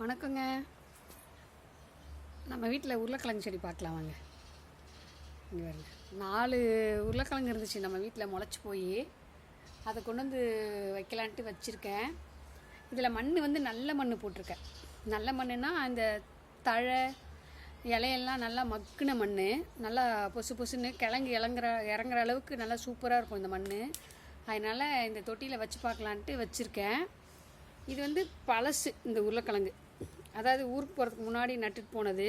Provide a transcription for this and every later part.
வணக்கங்க. நம்ம வீட்டில் உருளைக்கிழங்கு செடி பார்க்கலாம் வாங்க. இங்கே வருங்க நாலு உருளைக்கிழங்கு இருந்துச்சு. நம்ம வீட்டில் முளைச்சி போய் அதை கொண்டு வந்து வைக்கலான்ட்டு வச்சுருக்கேன். இதில் மண் வந்து நல்ல மண் போட்டிருக்கேன். நல்ல மண்ணுன்னா அந்த தழை இலையெல்லாம் நல்லா மக்குன மண் நல்லா பொசு பொசுன்னு கிழங்கு இறங்குற இறங்குற அளவுக்கு நல்லா சூப்பராக இருக்கும் இந்த மண் அதனால் இந்த தொட்டியில் வச்சு பார்க்கலான்ட்டு வச்சுருக்கேன். இது வந்து பழசு இந்த உருளைக்கிழங்கு. அதாவது ஊருக்கு போகிறதுக்கு முன்னாடி நட்டுட்டு போனது.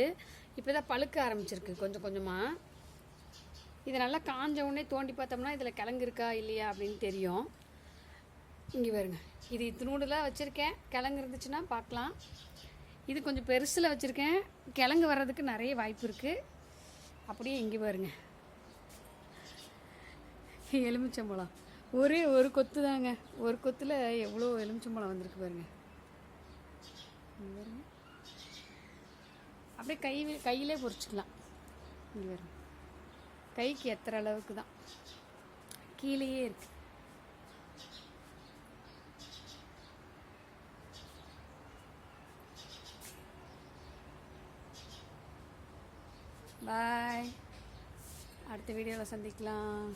இப்போ தான் பழுக்க ஆரம்பிச்சிருக்கு கொஞ்சம் கொஞ்சமாக இது நல்லா காஞ்ச உடனே தோண்டி பார்த்தோம்னா இதில் கிழங்கு இருக்கா இல்லையா அப்படின்னு தெரியும். இங்கே பாருங்க. இது இத்தினூடுலாம் வச்சுருக்கேன். கிழங்கு இருந்துச்சுன்னா பார்க்கலாம். இது கொஞ்சம் பெருசில் வச்சுருக்கேன். கிழங்கு வர்றதுக்கு நிறைய வாய்ப்பு இருக்குது அப்படியே இங்கே பாருங்க. எலுமிச்சம்பழம். ஒரே ஒரு கொத்து தாங்க. ஒரு கொத்தில் எவ்வளோ எலுமிச்சம்பழம் வந்திருக்கு பாருங்க. இங்க பாருங்க. அப்படியே கை கையிலே பொறிச்சிக்கலாம். இங்கே வரும் கைக்கு எத்துற அளவுக்கு தான். கீழேயே இருக்கு. பாய் அடுத்த வீடியோவில் சந்திக்கலாம்.